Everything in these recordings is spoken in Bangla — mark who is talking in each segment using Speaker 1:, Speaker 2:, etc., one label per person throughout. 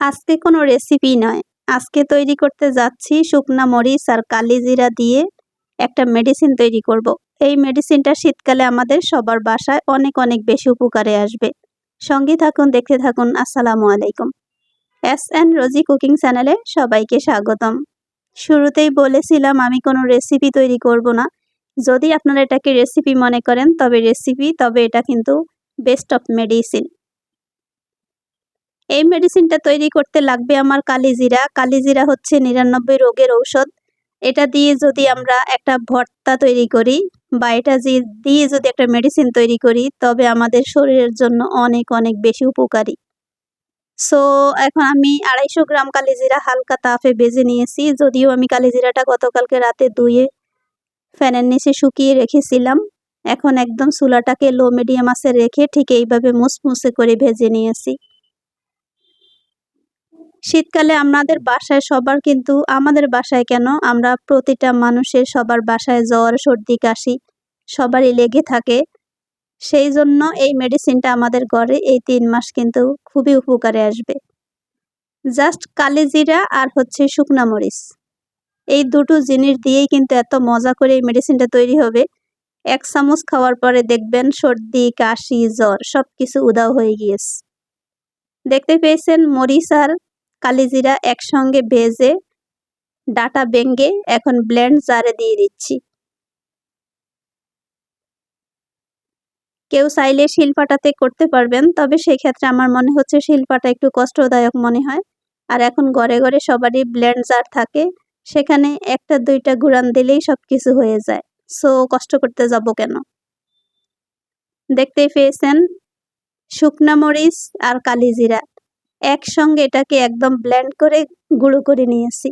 Speaker 1: আজকে কোনো রেসিপি নয়। আজকে তৈরি করতে যাচ্ছি শুকনা মরিচ আর কালিজিরা দিয়ে একটা মেডিসিন তৈরি করব। এই মেডিসিনটা শীতকালে আমাদের সবার বাসায় অনেক অনেক বেশি উপকারে আসবে। সঙ্গে থাকুন, দেখতে থাকুন। আসসালামু আলাইকুম। এস এন রোজি কুকিং চ্যানেলে সবাইকে স্বাগতম। শুরুতেই বলেছিলাম আমি কোনো রেসিপি তৈরি করব না। যদি আপনারা এটাকে রেসিপি মনে করেন, তবে রেসিপি তবে এটা কিন্তু বেস্ট অফ মেডিসিন এই মেডিসিনটা তৈরি করতে লাগবে আমার কালিজিরা কালিজিরা হচ্ছে নিরানব্বই রোগের ঔষধ। এটা দিয়ে যদি আমরা একটা ভর্তা তৈরি করি বা এটা দিয়ে যদি একটা মেডিসিন তৈরি করি, তবে আমাদের শরীরের জন্য অনেক অনেক বেশি উপকারী। সো এখন আমি আড়াইশো গ্রাম কালিজিরা হালকা তাপে বেজে নিয়েছি। যদিও আমি কালিজিরাটা গতকালকে রাতে ধুয়ে ফ্যানের নিচে শুকিয়ে রেখেছিলাম। এখন একদম চুলাটাকে লো মিডিয়াম আসে রেখে ঠিক এইভাবে মুসমুসে করে ভেজে নিয়েছি। শীতকালে আমাদের বাসায় সবার কিন্তু, আমাদের বাসায় কেন? আমরা প্রতিটা মানুষের সবার বাসায় জ্বর, সর্দি, কাশি সবারই লেগে থাকে। সেই জন্য এই মেডিসিনটা আমাদের ঘরে এই তিন মাস কিন্তু খুবই উপকারে আসবে। জাস্ট কালিজিরা আর হচ্ছে শুকনা মরিচ। এই দুটো জিনিস দিয়েই কিন্তু এত মজা করে এই মেডিসিনটা তৈরি হবে। এক চামচ খাওয়ার পরে দেখবেন সর্দি, কাশি, জ্বর সব কিছু উদাও হয়ে গিয়েছে। দেখতে পেয়েছেন মরিচ আর কালিজিরা একসঙ্গে ভেজে ডাটা বেঙ্গে এখন ব্লেন্ড জারে দিয়ে দিচ্ছি। কেউ চাইলে শিলপাটাতে করতে পারবেন, তবে সেক্ষেত্রে আমার মনে হচ্ছে শিলপাটা একটু কষ্টদায়ক মনে হয়। আর এখন ঘরে ঘরে সবারই ব্লেন্ড জার থাকে, সেখানে একটা দুইটা গুড়ান দিলেই সব কিছু হয়ে যায়। সো, কষ্ট করতে যাব কেন? দেখতেই পেয়েছেন, শুকনা মরিচ আর কালিজিরা। একসঙ্গে এটাকে একদম ব্ল্যান্ড করে গুঁড়ো করে নিয়েছি।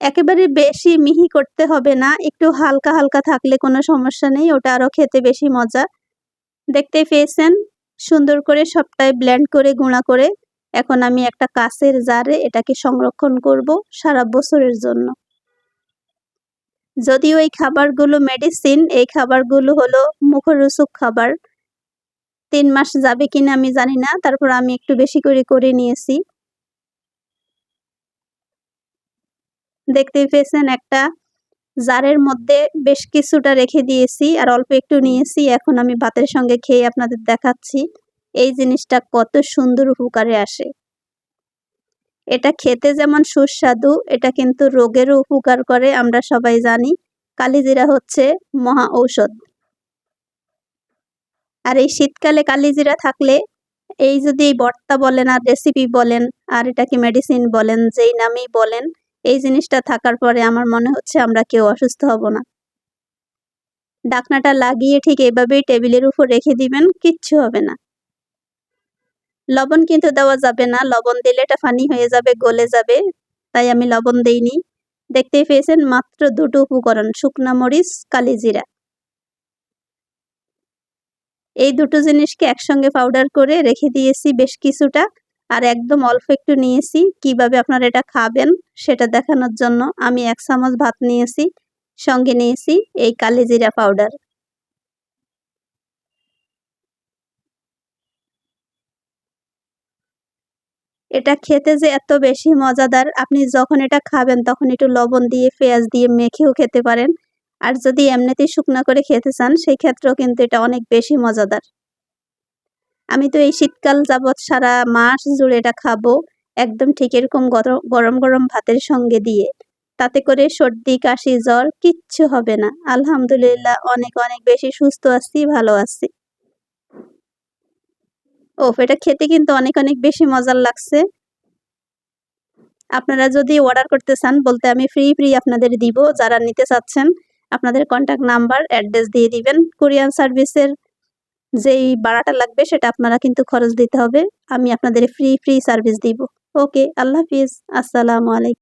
Speaker 1: একেবারে বেশি মিহি করতে হবে না, একটু হালকা হালকা থাকলে কোনো সমস্যা নেই, ওটা আরও খেতে বেশি মজা। দেখতে পেয়েছেন? সুন্দর করে সবটাই ব্ল্যান্ড করে গুঁড়া করে এখন আমি একটা কাঁচের জারে এটাকে সংরক্ষণ করব সারা বছরের জন্য। যদিও এই খাবারগুলো মেডিসিন এই খাবারগুলো হলো মুখরোচক খাবার তিন মাস যাবে কিনা আমি জানি না। তারপর আমি একটু বেশি করে করে নিয়েছি। দেখতে পেয়েছেন একটা জারের মধ্যে বেশ কিছুটা রেখে দিয়েছি আর অল্প একটু নিয়েছি। এখন আমি ভাতের সঙ্গে খেয়ে আপনাদের দেখাচ্ছি এই জিনিসটা কত সুন্দর উপকারে আসে। এটা খেতে যেমন সুস্বাদু, এটা কিন্তু রোগেরও উপকার করে, আমরা সবাই জানি। কালিজিরা হচ্ছে মহা ঔষধ। আর এই শীতকালে কালিজিরা থাকলে এই যদি এই বর্তা বলেন আর রেসিপি বলেন আর এটাকে মেডিসিন বলেন, যেই নামেই বলেন, এই জিনিসটা থাকার পরে আমার মনে হচ্ছে আমরা কেউ অসুস্থ হব না। ডাকনাটা লাগিয়ে ঠিক এভাবেই টেবিলের উপর রেখে দিবেন, কিচ্ছু হবে না। লবণ কিন্তু দেওয়া যাবে না, লবণ দিলে এটা ফানি হয়ে যাবে, গলে যাবে, তাই আমি লবণ দেইনি। দেখতেই পেয়েছেন মাত্র দুটো উপকরণ, শুকনা মরিচ, কালিজিরা। এই দুটো জিনিসকে একসঙ্গে পাউডার করে রেখে দিয়েছি বেশ কিছুটা। আর একদম অল্প একটু নিয়েছি, কীভাবে আপনারা এটা খাবেন সেটা দেখানোর জন্য আমি এক চামচ ভাত নিয়েছি, সঙ্গে নিয়েছি এই কালিজিরা পাউডার এটা খেতে যে এত বেশি মজাদার, আপনি যখন এটা খাবেন তখন একটু লবণ দিয়ে, পেঁয়াজ দিয়ে মেখেও খেতে পারেন। আর যদি এমনিতেই শুকনো করে খেতে চান, সেই ক্ষেত্রেও কিন্তু এটা অনেক বেশি মজাদার। আমি তো এই শীতকাল যাবৎ সারা মাস জুড়ে এটা খাব, একদম ঠিক এরকম গরম গরম ভাতের সঙ্গে দিয়ে। তাতে করে সর্দি, কাশি, জ্বর কিচ্ছু হবে না। আলহামদুলিল্লাহ অনেক অনেক বেশি সুস্থ আছি, ভালো আছি। ও এটা খেতে কিন্তু অনেক অনেক বেশি মজার লাগছে। আপনারা যদি অর্ডার করতে চান, বলতে আমি ফ্রি ফ্রি আপনাদের দিব, যারা নিতে চাচ্ছেন। আপনাদের কন্ট্যাক্ট নাম্বার অ্যাড্রেস দিয়ে দিবেন। কোরিয়ান সার্ভিসের যেই ভাড়াটা লাগবে সেটা আপনারা কিন্তু খরচ দিতে হবে। আমি আপনাদের ফ্রি ফ্রি সার্ভিস দিব। ওকে আল্লাহ হাফিজ। আসসালামু আলাইকুম।